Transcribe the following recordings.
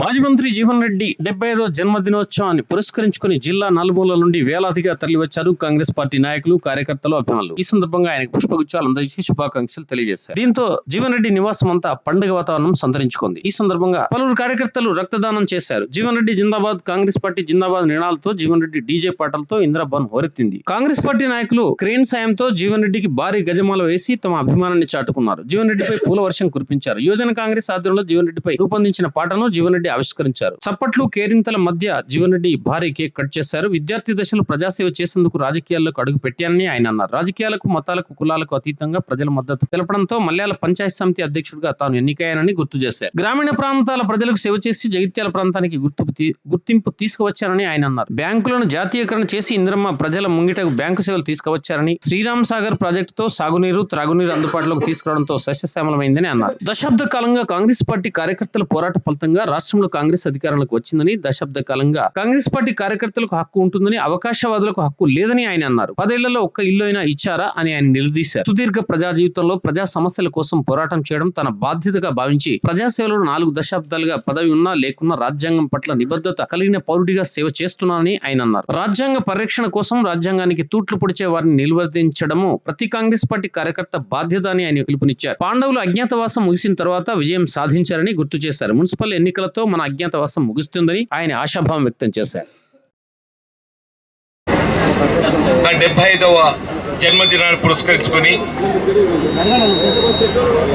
మాజీ మంత్రి జీవన్ రెడ్డి డెబ్బై ఐదో జన్మదినోత్సవాన్ని పురస్కరించుకుని జిల్లా నలుమూలల నుండి వేలాదిగా తరలివచ్చారు కాంగ్రెస్ పార్టీ నాయకులు కార్యకర్తలు అభిమానులు. ఈ సందర్భంగా ఆయనకు పుష్పగుచ్చాలు అందజేసి శుభాకాంక్షలు తెలియజేశారు. దీంతో జీవన్ రెడ్డి నివాసం అంతా పండుగ వాతావరణం సంతరించుకుంది. ఈ సందర్భంగా పలువురు కార్యకర్తలు రక్తదానం చేశారు. జీవన్ రెడ్డి జిందాబాద్ కాంగ్రెస్ పార్టీ జిందాబాద్ నినాలతో జీవన్ రెడ్డి డీజే పాటలతో ఇంద్రబాన్ హోరెత్తింది. కాంగ్రెస్ పార్టీ నాయకులు క్రేన్ సాయంతో జీవన్ రెడ్డికి భారీ గజమాల వేసి తమ అభిమానాన్ని చాటుకున్నారు. జీవన్ రెడ్డిపై పూల వర్షం కురిపించారు. యువజన కాంగ్రెస్ ఆధ్వర్యంలో జీవన్ రెడ్డిపై రూపొందించిన పాటను జీవన్ రెడ్డి ఆవిష్కరించారు. చప్పట్లు కేరింతల మధ్య జీవన్ రెడ్డి భారీ కేక్ కట్ చేశారు. విద్యార్థి దశలో ప్రజాసేవ చేసేందుకు రాజకీయాల్లోకి అడుగు పెట్టానని ఆయన అన్నారు. రాజకీయాలకు మతాలకు కులాలకు అతీతంగా ప్రజల మద్దతు తెలపడంతో మల్యాల పంచాయత్ సమితి అధ్యక్షుడిగా తాను ఎన్నికయ్యానని గుర్తు చేశారు. గ్రామీణ ప్రాంతాల ప్రజలకు సేవ చేసి జగిత్యాల ప్రాంతానికి గుర్తింపు గుర్తింపు తీసుకువచ్చారని ఆయన అన్నారు. బ్యాంకులను జాతీయకరణ చేసి ఇంద్రమ్మ ప్రజల ముంగిటకు బ్యాంకు సేవలు తీసుకువచ్చారని శ్రీరామ్ సాగర్ ప్రాజెక్టుతో సాగునీరు త్రాగునీరు అందుబాటులోకి తీసుకురావడంతో సస్యశ్యామలమైందని అన్నారు. దశాబ్ద కాలంగా కాంగ్రెస్ పార్టీ కార్యకర్తల పోరాట ఫలితంగా రాష్ట్రంలో కాంగ్రెస్ అధికారంలోకి వచ్చిందని దశాబ్ద కాలంగా కాంగ్రెస్ పార్టీ కార్యకర్తలకు హక్కు ఉంటుందని అవకాశవాదులకు హక్కు లేదని ఆయన అన్నారు. పదేళ్ళలో ఒక్క ఇల్లు అయినా ఇచ్చారా అని ఆయన నిలదీశారు. సుదీర్ఘ ప్రజా జీవితంలో ప్రజా సమస్యల కోసం పోరాటం చేయడం తన బాధ్యతగా భావించి ప్రజాసేవలో నాలుగు దశాబ్దాలుగా పదవి ఉన్నా లేకున్నా రాజ్యాంగం పట్ల నిబద్ధత కలిగిన పౌరుడిగా సేవ చేస్తున్నానని ఆయన అన్నారు. రాజ్యాంగ పరిరక్షణ కోసం రాజ్యాంగానికి తూట్లు పొడిచే వారిని నిలువరించడము ప్రతి కాంగ్రెస్ పార్టీ కార్యకర్త బాధ్యత అని ఆయన పిలుపునిచ్చారు. పాండవులు అజ్ఞాతవాసం ముగిసిన తర్వాత విజయం సాధించారని గుర్తు చేశారు. మున్సిపల్ ఎన్నికలతో మన అజ్ఞాతవాసం ముగుస్తుందని ఆయన ఆశాభావం వ్యక్తం చేశారు. నా డెబ్బై ఐదవ జన్మదినాన్ని పురస్కరించుకొని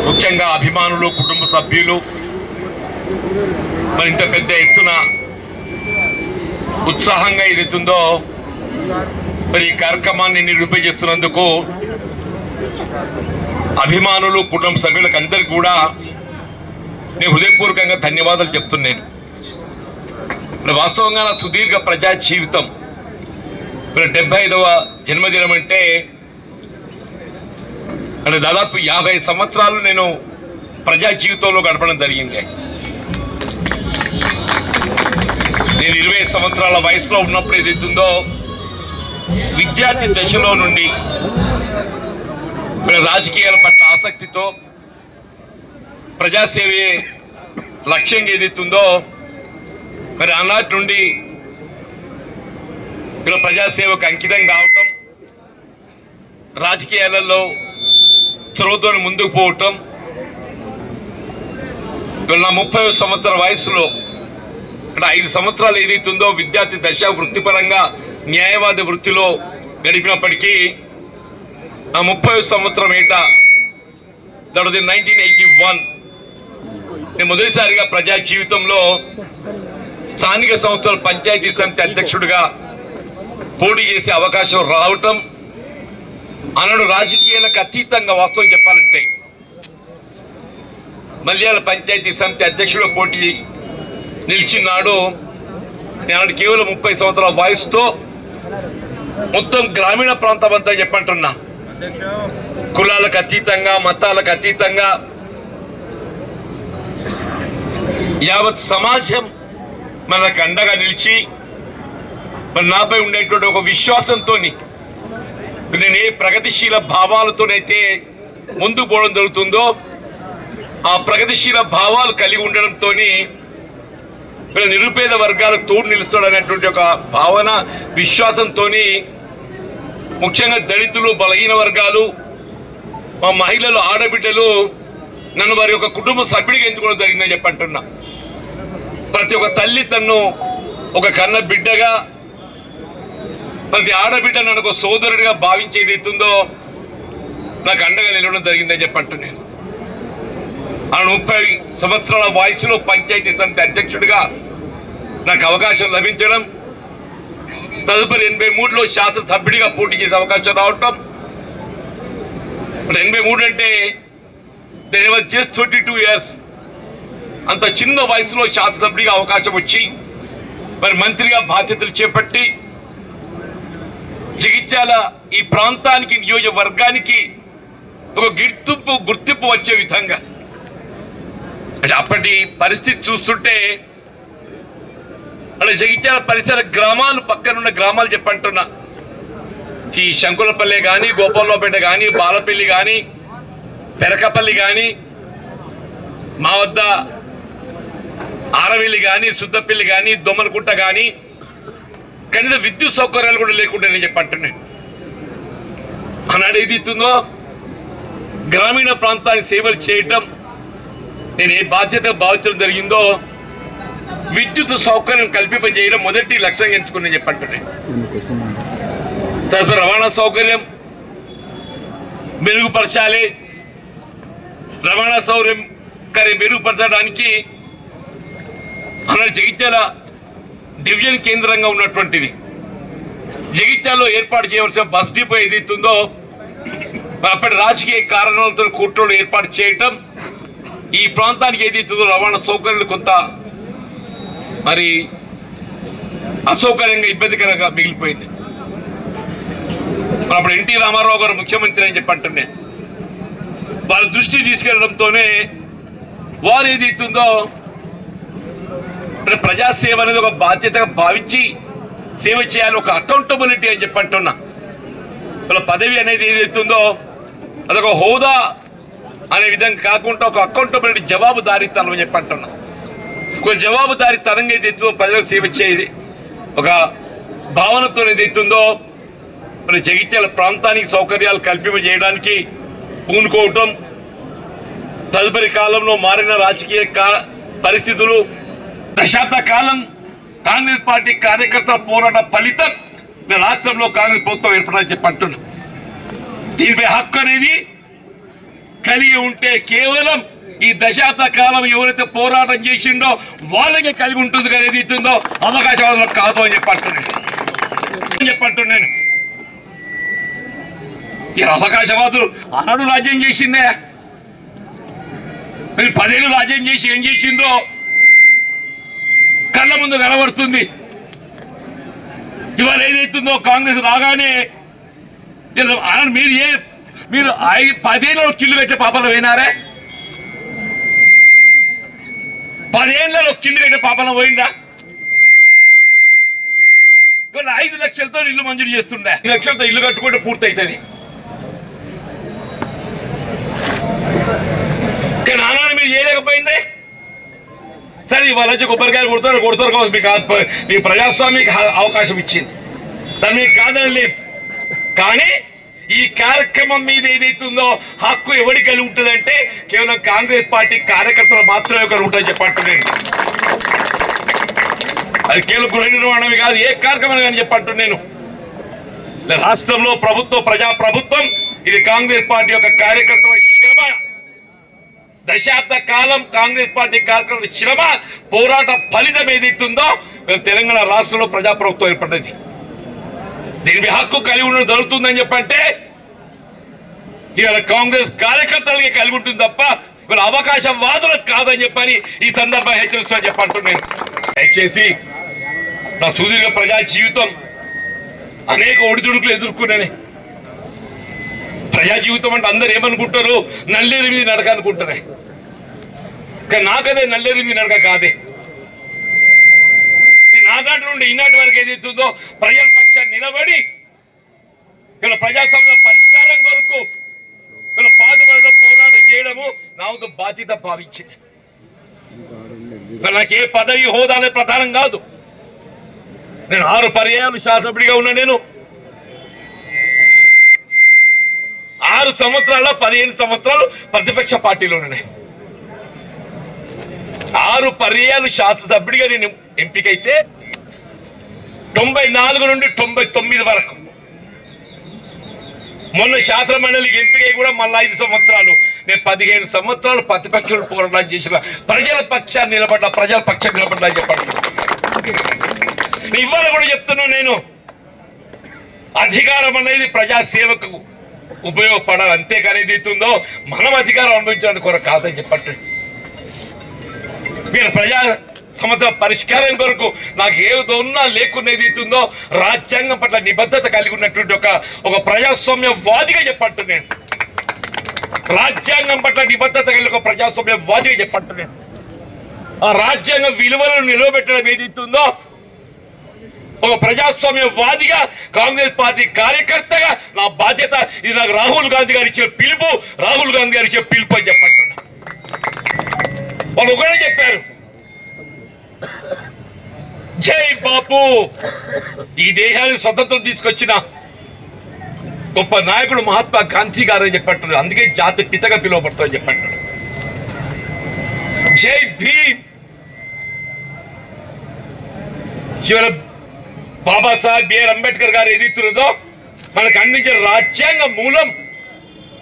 ముఖ్యంగా అభిమానులు కుటుంబ సభ్యులు మరి ఇంత పెద్ద ఎత్తున ఉత్సాహంగా ఏదైతుందో మరి ఈ కార్యక్రమాన్ని నిరూపించేస్తున్నందుకు అభిమానులు కుటుంబ సభ్యులకు అందరికీ కూడా నేను హృదయపూర్వకంగా ధన్యవాదాలు చెప్తున్నాను మరి వాస్తవంగా నా సుదీర్ఘ ప్రజా జీవితం. మరి డెబ్బై ఐదవ జన్మదినం అంటే అంటే దాదాపు యాభై సంవత్సరాలు నేను ప్రజా జీవితంలో గడపడం జరిగింది. నేను ఇరవై సంవత్సరాల వయసులో ఉన్నప్పుడు ఏదైతుందో విద్యార్థి దశలో నుండి రాజకీయాల పట్ల ఆసక్తితో ప్రజాసేవే లక్ష్యంగా ఏదైతుందో మరి ఆనాటి నుండి ఇక్కడ ప్రజాసేవకు అంకితం కావటం రాజకీయాలలో చొరవతో ముందుకు పోవటం ఇవాళ నా ముప్పై సంవత్సర వయసులో ఇక్కడ ఐదు సంవత్సరాలు ఏదైతుందో విద్యార్థి దశ వృత్తిపరంగా న్యాయవాద వృత్తిలో గడిపినప్పటికీ నా ముప్పై సంవత్సరం ఏట దట్ నైన్టీన్ ఎయిటీ వన్ నేను మొదటిసారిగా ప్రజా జీవితంలో స్థానిక సంస్థల పంచాయతీ సమితి అధ్యక్షుడిగా పోటీ చేసే అవకాశం రావటం అనడు రాజకీయాలకు అతీతంగా వాస్తవం చెప్పాలంటే మల్యాల పంచాయతీ సమితి అధ్యక్షుడు పోటీ నిలిచినాడు. నేను కేవలం ముప్పై సంవత్సరాల వయసుతో మొత్తం గ్రామీణ ప్రాంతం అంతా చెప్పంటున్నా. కులాలకు అతీతంగా మతాలకు అతీతంగా యావత్ సమాజం మనకు అండగా నిలిచి మరి నాపై ఉండేటువంటి ఒక విశ్వాసంతో నేను ఏ ప్రగతిశీల భావాలతోనైతే ముందు పోవడం జరుగుతుందో ఆ ప్రగతిశీల భావాలు కలిగి ఉండడంతో నిరుపేద వర్గాలకు తోడు నిలుస్తాడనేటువంటి ఒక భావన విశ్వాసంతో ముఖ్యంగా దళితులు బలహీన వర్గాలు మా మహిళలు ఆడబిడ్డలు నన్ను వారి యొక్క కుటుంబ సభ్యుడిగా ఎంచుకోవడం జరిగిందని చెప్పంటున్నా ప్రతి ఒక్క తల్లి తన్ను ఒక కన్న బిడ్డగా ప్రతి ఆడబిడ్డ నన్ను ఒక సోదరుడిగా భావించేది ఎత్తుందో నాకు అండగా నిలవడం జరిగిందని చెప్పంటు నేను ఆ ముప్పై సంవత్సరాల వయసులో పంచాయతీ సమితి అధ్యక్షుడిగా నాకు అవకాశం లభించడం తదుపరి ఎనభై మూడులో శాసనసభ్యుడిగా పోటీ చేసే అవకాశం రావటం ఎనభై మూడు అంటే దేని జస్ట్ థర్టీ టూ ఇయర్స్ అంత చిన్న వయసులో శాసనసభ్యుడిగా అవకాశం వచ్చి మరి మంత్రిగా బాధ్యతలు చేపట్టి జగిత్యాల ఈ ప్రాంతానికి నియోజకవర్గానికి ఒక గుర్తింపు గుర్తింపు వచ్చే విధంగా. అంటే అప్పటి పరిస్థితి చూస్తుంటే అలా జగిత్యాల పరిసర గ్రామాలు పక్కనున్న గ్రామాలు చెప్పంటున్నా. ఈ శంకులపల్లి కానీ గోపాలపేట కానీ బాలపల్లి కానీ పెరకపల్లి కానీ మా వద్ద ఆరవెల్లి కానీ సుద్దపల్లి కానీ దొమ్మలకుంట కానీ కనీస విద్యుత్ సౌకర్యాలు కూడా లేకుండా నేను చెప్పంటున్నాను ఆనాడు ఏది ఇస్తుందో గ్రామీణ ప్రాంతానికి సేవలు చేయటం నేను ఏ బాధ్యత భావించడం జరిగిందో విద్యుత్ సౌకర్యం కల్పింపజేయడం మొదటి లక్ష్యంగా ఎంచుకుని చెప్పంటున్నాను తదుపరి రవాణా సౌకర్యం మెరుగుపరచాలి. రవాణా సౌకర్యం మెరుగుపరచడానికి మన జగిత్యాల డివిజన్ కేంద్రంగా ఉన్నటువంటిది. జగిత్యాలలో ఏర్పాటు చేయవలసిన బస్ డిపో ఏదైతుందో అప్పటి రాజకీయ కారణాలతో కూటమిలో ఏర్పాటు చేయటం ఈ ప్రాంతానికి ఏదైతుందో రవాణా సౌకర్యాలు కొంత మరి అసౌకర్యంగా ఇబ్బందికరంగా మిగిలిపోయింది. మరి అప్పుడు ఎన్టీ రామారావు గారు ముఖ్యమంత్రి అని చెప్పంటుండే వారి దృష్టి తీసుకెళ్ళడంతోనే వారు ఏదైతుందో మరి ప్రజాసేవ అనేది ఒక బాధ్యతగా భావించి సేవ చేయాలి ఒక అకౌంటబిలిటీ అని చెప్పంటున్నా వాళ్ళ పదవి అనేది ఏదైతుందో అదొక హోదా అనే విధంగా కాకుండా ఒక అకౌంటబిలిటీ జవాబుదారీతనం అని చెప్పంటున్నా ఒక జవాబుదారీతనంగా ఏదైతుందో ప్రజలకు సేవ చేయది ఒక భావనతో ఏదైతుందో మన జగిత్యాల ప్రాంతానికి సౌకర్యాలు కల్పింపజేయడానికి పూనుకోవటం తదుపరి కాలంలో మారిన రాజకీయ పరిస్థితులు దశాబ్ద కాలం కాంగ్రెస్ పార్టీ కార్యకర్తల పోరాట ఫలితం రాష్ట్రంలో కాంగ్రెస్ ప్రభుత్వం ఏర్పడాలని చెప్పి అంటున్నా. దీనిపై హక్కు అనేది కలిగి ఉంటే కేవలం ఈ దశాబ్ద కాలం ఎవరైతే పోరాటం చేసిండో వాళ్ళకే కలిగి ఉంటుంది కానీ ఏది ఇస్తుందో అవకాశవాదులకు కాదు అని చెప్పంటున్నాను చెప్పంటున్నాను ఈ అవకాశవాదులు ఆనాడు రాజ్యం చేసిందే. మీరు పదేళ్ళు రాజ్యం చేసి ఏం చేసిందో కళ్ళ ముందు కనబడుతుంది. ఇవాళ ఏదైతుందో కాంగ్రెస్ రాగానే మీరు ఏ మీరు ఐ- పదేళ్ళలో కిల్లు పెట్టే పాపలు పోయినారే? పదేళ్ళలో కిల్లు పెట్టే పాపలు పోయిందా? ఇవాళ ఐదు లక్షలతో ఇల్లు మంజూరు చేస్తుండే. ఐదు లక్షలతో ఇల్లు కట్టుకుంటే పూర్తి అవుతుంది కానీ ఆనాడు మీరు చేయలేకపోయిందే? సరే ఇవాళ వచ్చి కొబ్బరికాయలు కొడతారు కొడుతారు కావచ్చు. మీకు ఆ- మీ ప్రజాస్వామ్యకి అవకాశం ఇచ్చింది. దాన్ని మీకు కాదని లేదు కానీ ఈ కార్యక్రమం మీద ఏదైతుందో హక్కు ఎవరికి కలిగి ఉంటుందంటే కేవలం కాంగ్రెస్ పార్టీ కార్యకర్తలు మాత్రమే ఒకరు ఉంటుంది చెప్పంటున్నాను అది కేవలం గృహ నిర్మాణమే కాదు ఏ కార్యక్రమం కానీ చెప్పంటు నేను రాష్ట్రంలో ప్రభుత్వం ప్రజా ప్రభుత్వం ఇది కాంగ్రెస్ పార్టీ యొక్క కార్యకర్తల శ్రమ దశాబ్ద కాలం కాంగ్రెస్ పార్టీ కార్యకర్తల శ్రమ పోరాట ఫలితం ఏదైతుందో తెలంగాణ రాష్ట్రంలో ప్రజాప్రభుత్వం ఏర్పడ్డది. దీని హక్కు కలిగి ఉండడం జరుగుతుందని చెప్పంటే ఇవాళ కాంగ్రెస్ కార్యకర్తలకి కలిగి ఉంటుంది తప్ప ఇవాళ వాదన కాదని చెప్పని ఈ సందర్భంగా హెచ్చరిస్తా చెప్పంటున్నాను దయచేసి నా సుదీర్ఘ ప్రజా జీవితం అనేక ఒడిదుడుకులు ఎదుర్కొన్నానే. ప్రజా జీవితం అంటే అందరు ఏమనుకుంటారు? నల్లేరు మీద నడక అనుకుంటారే. కానీ నాకదే నల్లేరు మీద నడక కాదే. ఇది నానాటి నుండి ఈనాటి వరకు ఏదైతుందో ప్రజల పక్షాన్ని నిలబడి ఇలా ప్రజా పరిష్కారం కొరకు ఇలా పాటుపడడం పోరాటం చేయడము నా వద్ద బాధ్యత భావించింది నాకు ఏ పదవి హోదా అనేది ప్రధానం కాదు. నేను ఆరు పర్యాయాలు శాసనసభ్యుడిగా ఉన్నా నేను. ఆరు సంవత్సరాల పదిహేను సంవత్సరాలు ప్రతిపక్ష పార్టీలో ఉన్నాయి. ఆరు పర్యాయాలు శాసనసభ్యుడిగా నేను ఎంపికైతే తొంభై నాలుగు నుండి తొంభై తొమ్మిది వరకు. మొన్న శాసన మండలికి ఎంపికై కూడా మళ్ళీ ఐదు సంవత్సరాలు. నేను పదిహేను సంవత్సరాలు ప్రతిపక్షాలు పోరాటం చేసిన ప్రజల పక్షాన్ని నిలబడ్డ ప్రజల పక్షాన్ని నిలబడ్డా చెప్పండి. ఇవాళ కూడా చెప్తున్నా నేను. అధికారం అనేది ప్రజాసేవకు ఉపయోగపడాలి. అంతేకాని ఏదైతుందో మనం అధికారం అనుభవించడానికి కొరకు కాదని చెప్పట్టు మీరు ప్రజా సమస్య పరిష్కారం కొరకు నాకు ఏదో ఉన్నా లేకున్నా ఏదైతుందో రాజ్యాంగం పట్ల నిబద్ధత కలిగి ఉన్నటువంటి ఒక ఒక ప్రజాస్వామ్యవాదిగా చెప్పట్టు నేను. రాజ్యాంగం పట్ల నిబద్ధత కలిగి ఒక ప్రజాస్వామ్యవాదిగా చెప్పట్టు నేను. ఆ రాజ్యాంగ విలువలను నిలవబెట్టడం ఏది ఒక ప్రజాస్వామ్య వాదిగా కాంగ్రెస్ పార్టీ కార్యకర్తగా నా బాధ్యత ఇది నాకు రాహుల్ గాంధీ గారు ఇచ్చిన పిలుపు రాహుల్ గాంధీ గారు ఇచ్చిన పిలుపు అని చెప్పంటున్నా. వాళ్ళు ఒకటే చెప్పారు. జై బాపు. ఈ దేశానికి స్వతంత్రం తీసుకొచ్చిన గొప్ప నాయకుడు మహాత్మా గాంధీ గారు అని చెప్పంటారు అందుకే జాతి పితగా పిలువబడతామని చెప్పంటారు జై భీమ్. ఇవాళ బాబాసాహెబ్ బిఆర్ అంబేద్కర్ గారు ఏదిత్తున్నదో మనకు అందించిన రాజ్యాంగ మూలం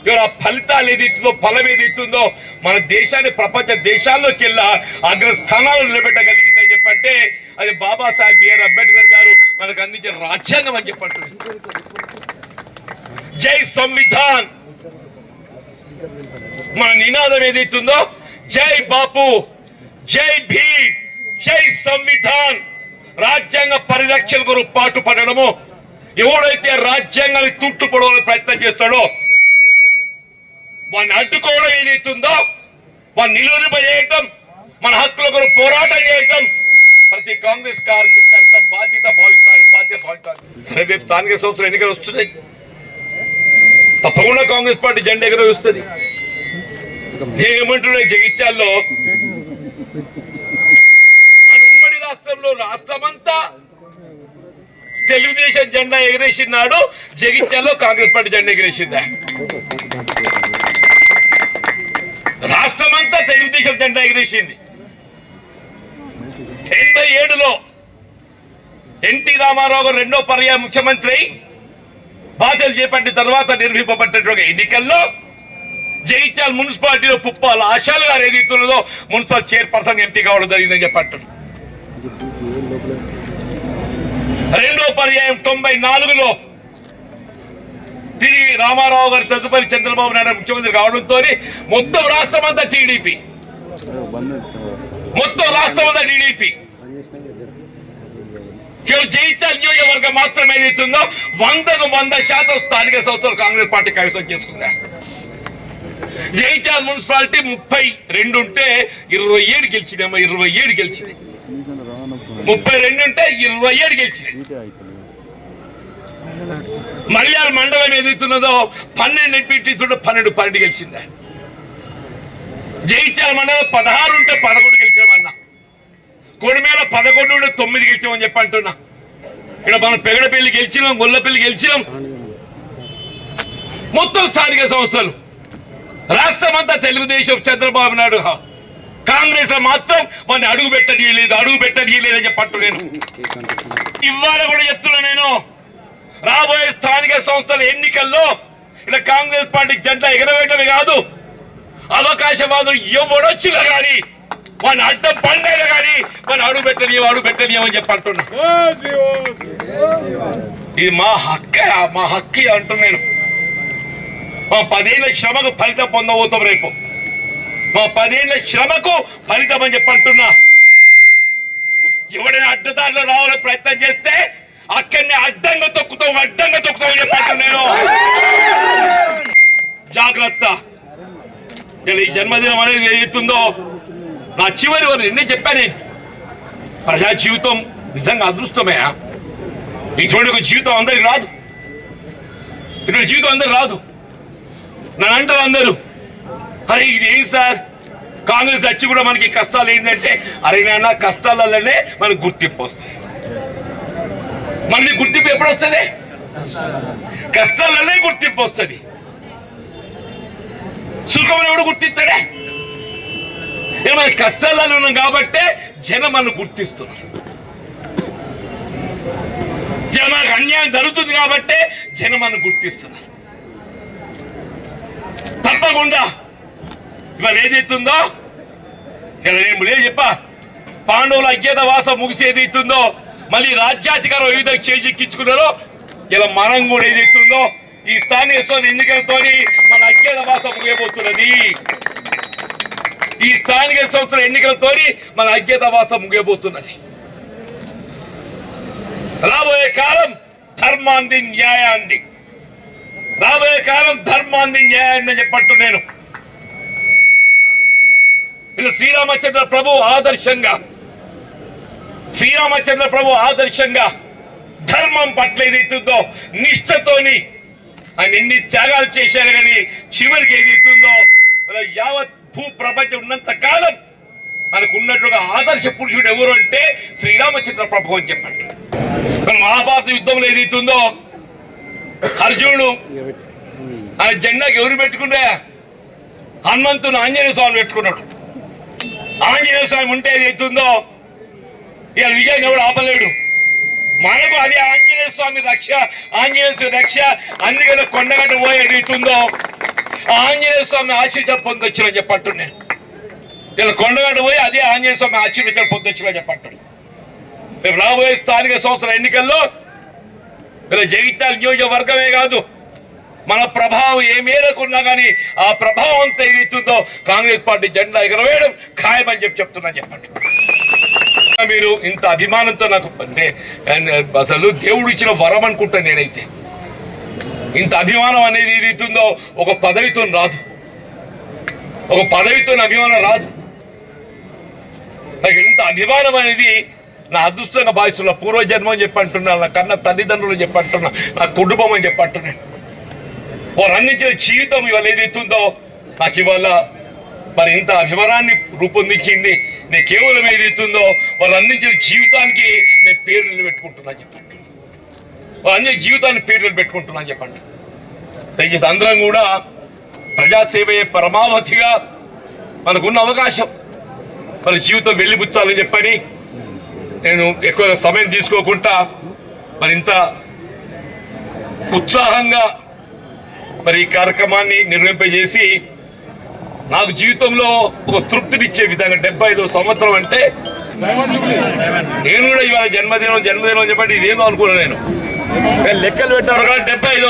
ఇవాళ ఆ ఫలితాలు ఏదైతుందో ఫలం ఏదైతుందో మన దేశాన్ని ప్రపంచ దేశాల్లోకి వెళ్ళా అగ్రస్థానాలు నిలబెట్టగలిగిందని చెప్పంటే అది బాబాసాహెబ్ బిఆర్ అంబేద్కర్ గారు మనకు అందించిన రాజ్యాంగం అని చెప్పంటుంది జై సంవిధాన్. మన నినాదం ఏదైతుందో జై బాపు జై భీమ్ జై సంవిధాన్. రాజ్యాంగ పరిరక్షణ కొరకు పాటు పడడము ఎవడైతే రాజ్యాంగాన్ని తుట్టుపడవని ప్రయత్నం చేస్తాడో వాడిని అడ్డుకోవడం ఏదైతుందో వాడిని నిలువరింపజేయటం మన హక్కుల కొరకు పోరాటం చేయటం ప్రతి కాంగ్రెస్ కార్యకర్త బాధ్యత భావిస్తారు బాధ్యత భావిస్తారు. సరే రేపు స్థానిక సంవత్సరం ఎన్నికలు వస్తున్నాయి. తప్పకుండా కాంగ్రెస్ పార్టీ జెండా ఎగర వస్తుంది ఏమంటున్నాయి జగిత్యాల్లో? రాష్ట్రమంతా తెలుగుదేశం జెండా ఎగరేసినాడు. జగిత్యాల్లో కాంగ్రెస్ పార్టీ జెండా ఎగిరేసిందా? రాష్ట్రమంతా తెలుగుదేశం జెండా ఎగరేసింది. ఎనభై ఏడులో ఎన్టీ రామారావు గారు రెండో పర్యాయ ముఖ్యమంత్రి బాధ్యతలు చేపట్టిన తర్వాత నిర్వహింపబడ్డటువంటి ఎన్నికల్లో జగిత్యాల మున్సిపాలిటీలో పుప్పాల ఆశాలు గారు ఏదైతున్నదో మున్సిపల్ చైర్పర్సన్ ఎంపీ కావడం జరిగిందని చెప్పట్టు రెండో పర్యాయం తొంభై నాలుగులో తిరిగి రామారావు గారు తదుపరి చంద్రబాబు నాయుడు ముఖ్యమంత్రి కావడంతో మొత్తం రాష్ట్రం అంతా టీడీపీ. మొత్తం రాష్ట్రం అంతా టీడీపీ. కేవలం జైత్యాల నియోజకవర్గం మాత్రం ఏదైతుందో వందకు వంద శాతం స్థానిక సంస్థలు కాంగ్రెస్ పార్టీ కైవసం చేసుకుందా? జైత్యాల మున్సిపాలిటీ ముప్పై రెండు ఉంటే ఇరవై ఏడు గెలిచిందమ్మా ఇరవై ఏడు గెలిచినాయి. ముప్పై రెండు ఉంటే ఇరవై ఏడు గెలిచింది మల్యాల మండలం ఏదైతున్నదో పన్నెండు ఎంపీటీస్ ఉంటే పన్నెండు పన్నెండు గెలిచిందా? జైత్యాల మండలం పదహారు ఉంటే పదకొండు గెలిచామన్నా కొడిమేల పదకొండు ఉంటే తొమ్మిది గెలిచామని చెప్పి అంటున్నా. ఇక్కడ మనం పెగడపల్లి గెలిచినాం గొల్లపల్లి గెలిచినాం. మొత్తం స్థానిక సంస్థలు. రాష్ట్రం అంతా తెలుగుదేశం చంద్రబాబు నాయుడు. కాంగ్రెస్లో మాత్రం వాడిని అడుగు పెట్టనీయలేదు అడుగు పెట్టనీయలేదు చెప్పట్టు నేను. ఇవాళ కూడా చెప్తున్నా నేను. రాబోయే స్థానిక సంస్థల ఎన్నికల్లో ఇలా కాంగ్రెస్ పార్టీ జెండా ఎగరవేయటమే కాదు అవకాశవాదులు ఎవడొచ్చినా కానీ వాడిని అడ్డం పండైనా కానీ వాళ్ళు అడుగు పెట్టనీయం అడుగు పెట్టనీయం అని చెప్పి అంటున్నా ఇది మా హక్కే మా హక్కే అంటున్నాను మా పదేళ్ళ శ్రమకు ఫలితం పొందబోతాం రేపు. మా పదేళ్ళ శ్రమకు ఫలితం అని చెప్పంటున్నా. ఎవడైనా అడ్డదారిలో రావాలని ప్రయత్నం చేస్తే అక్కడిని అడ్డంగా తొక్కుతాం అడ్డంగా తొక్కుతాం అని చెప్పి నేను. జాగ్రత్త. ఇలా ఈ జన్మదినం అనేది ఏదైతుందో నా చివరి వారు నిన్నే చెప్పాను. ప్రజా జీవితం నిజంగా అదృష్టమే ఇటువంటి ఒక జీవితం అందరికి రాదు. ఇటువంటి జీవితం అందరికి రాదు. నన్ను అంటారు అందరూ అరే ఇది ఏం సార్? కాంగ్రెస్ వచ్చి కూడా మనకి కష్టాలు ఏంటంటే అరే నాన్న కష్టాలలోనే మనకు గుర్తింపు వస్తుంది. మనకి గుర్తింపు ఎప్పుడు వస్తుంది? కష్టాలలోనే గుర్తింపు వస్తుంది. సుఖంలో కూడా గుర్తిస్తాడే? ఇక మన కష్టాలలో ఉన్నాం కాబట్టే జనం మనం గుర్తిస్తున్నారు. జనం అన్యాయం జరుగుతుంది కాబట్టే జనం మనం గుర్తిస్తున్నారు. తప్పకుండా ఇవాళ ఏదైతుందో? ఇలా నేను లేదు చెప్పా. పాండవుల అజ్ఞాత వాసం ముగిసేది ఇస్తుందో మళ్ళీ రాజ్యాధికారం ఏ విధంగా చేజిక్కించుకున్నారో ఇలా మనం కూడా ఏదైతుందో ఈ స్థానిక సంస్థ ఎన్నికలతోని మన అజ్ఞాత వాసం ముగియబోతున్నది. ఈ స్థానిక సంవత్సరం ఎన్నికలతో మన అజ్ఞాత వాసం ముగియబోతున్నది. రాబోయే కాలం ధర్మాంది న్యాయాంది రాబోయే కాలం ధర్మాంది న్యాయాన్ని చెప్పట్టు నేను. ఇలా శ్రీరామచంద్ర ప్రభు ఆదర్శంగా శ్రీరామచంద్ర ప్రభు ఆదర్శంగా ధర్మం పట్ల ఏదైతుందో నిష్ఠతోని ఆయన ఎన్ని త్యాగాలు చేశారు కానీ చివరికి ఏదైతుందో యావత్ భూ ప్రపంచం ఉన్నంత కాలం మనకు ఉన్నట్టుగా ఆదర్శ పురుషుడు ఎవరు అంటే శ్రీరామచంద్ర ప్రభు అని చెప్పండి. మన మహాభారత యుద్ధంలో ఏదైతుందో అర్జునుడు ఆయన జెండాకి ఎవరు పెట్టుకుంటే హనుమంతుని ఆంజనేయ స్వామి పెట్టుకున్నాడు. ఆంజనేయ స్వామి ఉంటే ఏదైతుందో ఇవాళ విజయం ఎవడు ఆపలేడు. మనకు అదే ఆంజనేయ స్వామి రక్ష ఆంజనేయ స్వామి రక్ష అందుకని కొండగట్ట పోయి ఏదైతుందో ఆ ఆంజనేయ స్వామి ఆశీర్వాదం పొందొచ్చిన చెప్పంటున్నాను ఇలా కొండగట్ట పోయి అదే ఆంజనేయ స్వామి ఆశీర్వచనం పొందొచ్చునని చెప్పంటున్నాను రేపు రాబోయే స్థానిక సంవత్సరం ఎన్నికల్లో ఇలా జగిత్యాల నియోజకవర్గమే కాదు మన ప్రభావం ఏ మేరకు ఉన్నా కానీ ఆ ప్రభావం అంతా ఏదైతుందో కాంగ్రెస్ పార్టీ జెండా ఎగరవేయడం ఖాయమని చెప్పి చెప్తున్నా చెప్పండి. మీరు ఇంత అభిమానంతో నాకు అంటే అసలు దేవుడు ఇచ్చిన వరం అనుకుంటా నేనైతే. ఇంత అభిమానం అనేది ఏదైతుందో ఒక పదవితో రాదు. ఒక పదవితో అభిమానం రాదు. నాకు ఇంత అభిమానం అనేది నా అదృష్టంగా భావిస్తున్నా పూర్వజన్మం చెప్పంటున్నా చెప్పి అంటున్నా నా కన్న తల్లిదండ్రులు చెప్పంటున్నా నా కుటుంబం అని చెప్పంటున్నాను వారు అందించిన జీవితం ఇవాళ ఏదైతుందో నాకు ఇవాళ మరి ఇంత అభిమానాన్ని రూపొందించింది నేను కేవలం ఏదైతుందో వాళ్ళు అందించిన జీవితానికి నేను పేరు నిలబెట్టుకుంటున్నా చెప్పండి. వాళ్ళు అందించిన జీవితాన్ని పేరు నిలబెట్టుకుంటున్నా చెప్పండి. దయచేసి అందరం కూడా ప్రజాసేవయే పరమావధిగా మనకున్న అవకాశం. మన జీవితం వెళ్ళిపుచ్చాలని చెప్పని నేను ఎక్కువ సమయం తీసుకోకుండా మరి ఇంత ఉత్సాహంగా మరి ఈ కార్యక్రమాన్ని నిర్వహింపజేసి నాకు జీవితంలో ఒక తృప్తినిచ్చే విధంగా డెబ్బై ఐదో సంవత్సరం అంటే నేను కూడా ఇవాళ జన్మదినం జన్మదినం అని చెప్పండి ఇదేమో అనుకున్నా నేను. లెక్కలు పెట్టారు? కానీ డెబ్బై ఐదో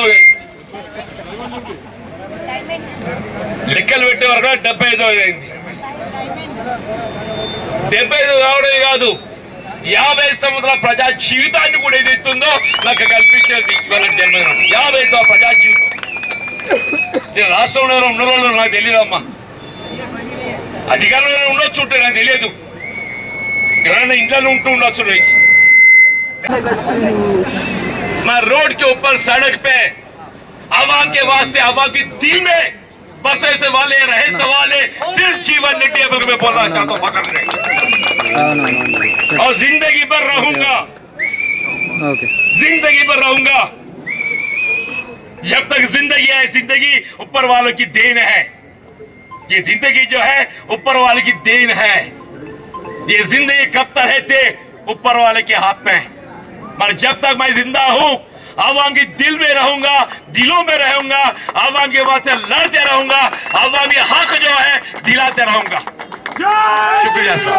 లెక్కలు పెట్టేవారు కానీ డెబ్బై ఐదో అయింది. డెబ్బై ఐదు కావడమే కాదు యాభై సంవత్సరాల ప్రజా జీవితాన్ని కూడా ఏదైతుందో నాకు కల్పించేది ఇవాళ జన్మదినం. యాభై సంవత్సరాల ప్రజా నేను రాష్ట్రంలో ఉన్న రోజులు నాకు తెలియదమ్మా అధికారంలో ఉండొచ్చు ఉంటే నాకు తెలియదు ఎవరైనా ఇంట్లో ఉంటూ ఉండొచ్చు నాకు. मैं रोड के ऊपर सड़क पे हवा के वास्ते हवा की दिल में बसे से वाले रहे सवाले सिर्फ जीवन निटी है बल्कि मैं बोलना चाहता हूँ फकर से और जिंदगी भर रहूंगा ఓకే जिंदगी भर रहूंगा जब तक ज़िंदगी है ज़िंदगी ऊपर वालों की देन है। ये ज़िंदगी जो है ऊपर वाले की देन है। ये ज़िंदगी कब तक रहते ऊपर वाले के हाथ में। पर जब तक मैं ज़िंदा हूँ आवाम के दिल में रहूँगा दिलों में रहूँगा आवाम के वास्ते लड़ते रहूँगा आवामी हक जो है दिलाते रहूँगा। शुक्रिया सर।